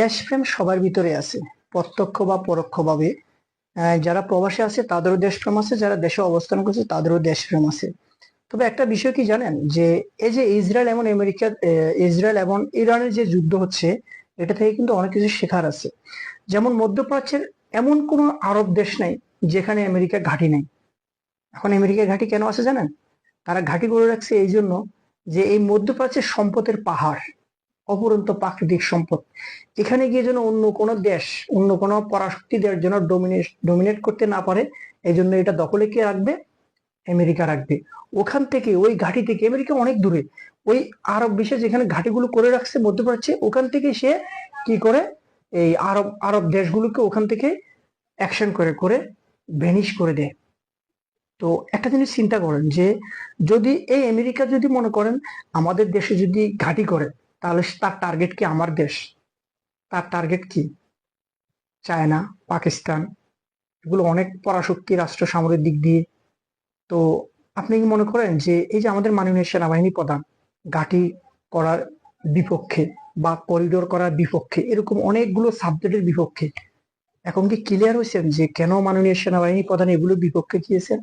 দেশপ্রেম সবার ভিতরে আছে, প্রত্যক্ষ বা পরোক্ষভাবে। যারা প্রবাসে আছে, তাদেরও দেশপ্রেম আছে, যারা দেশে অবস্থান করছে, তাদেরও দেশপ্রেম আছে। তবে একটা বিষয় কি জানেন? যে, এই যে ইসরায়েল এবং আমেরিকা ইসরায়েল এবং ইরানের যে যুদ্ধ হচ্ছে, এটা থেকে কিন্তু অনেক কিছু শেখার আছে। যেমন মধ্যপ্রাচ্যের এমন কোনো আরব দেশ নাই, যেখানে আমেরিকা ঘাঁটি নেই। এখন আমেরিকা ঘাঁটি কেন আছে জানেন? তারা ঘাঁটি করে রাখছে এই জন্য যে, এই মধ্যপ্রাচ্যের সম্পদের পাহাড়। অপরন্ত প্রাকৃতিক সম্পদ। এখানে গিয়ে যেন অন্য কোনো দেশ, অন্য কোনো পরাশক্তি দেশ যেন ডোমিনেট ডোমিনেট করতে না পারে এই জন্য এটা দখলে কে রাখবে? আমেরিকা রাখবে। ওখান থেকে, ওই ঘাঁটি থেকে, আমেরিকা অনেক দূরে, ওই আরব বিশ্বে যেখানে ঘাঁটিগুলো করে রাখছে, মধ্যপ্রাচ্যে, ওখান থেকে সে কি করে? এই আরব আরব দেশগুলোকে ওখান থেকে অ্যাকশন করে করে ভ্যানিশ করে দেয়। তো একটা জিনিস চিন্তা করেন যে, যদি এই আমেরিকা যদি মনে করেন, আমাদের দেশে যদি ঘাঁটি করে তাহলে তার টার্গেট কি আমার দেশ? তার টার্গেট কি? চায়না, পাকিস্তান, এগুলো অনেক পরাশক্তি রাষ্ট্র সামরিক দিক দিয়ে। তো আপনি কি মনে করেন যে এই যে আমাদের মাননীয় সেনাবাহিনী প্রধান, ঘাঁটি করার বিপক্ষে বা করিডোর করার বিপক্ষে এরকম অনেকগুলো সাবজেক্টের বিপক্ষে, এখন কি ক্লিয়ার হয়েছেন যে কেন মাননীয় সেনাবাহিনী প্রধান এগুলোর বিপক্ষে গিয়েছেন?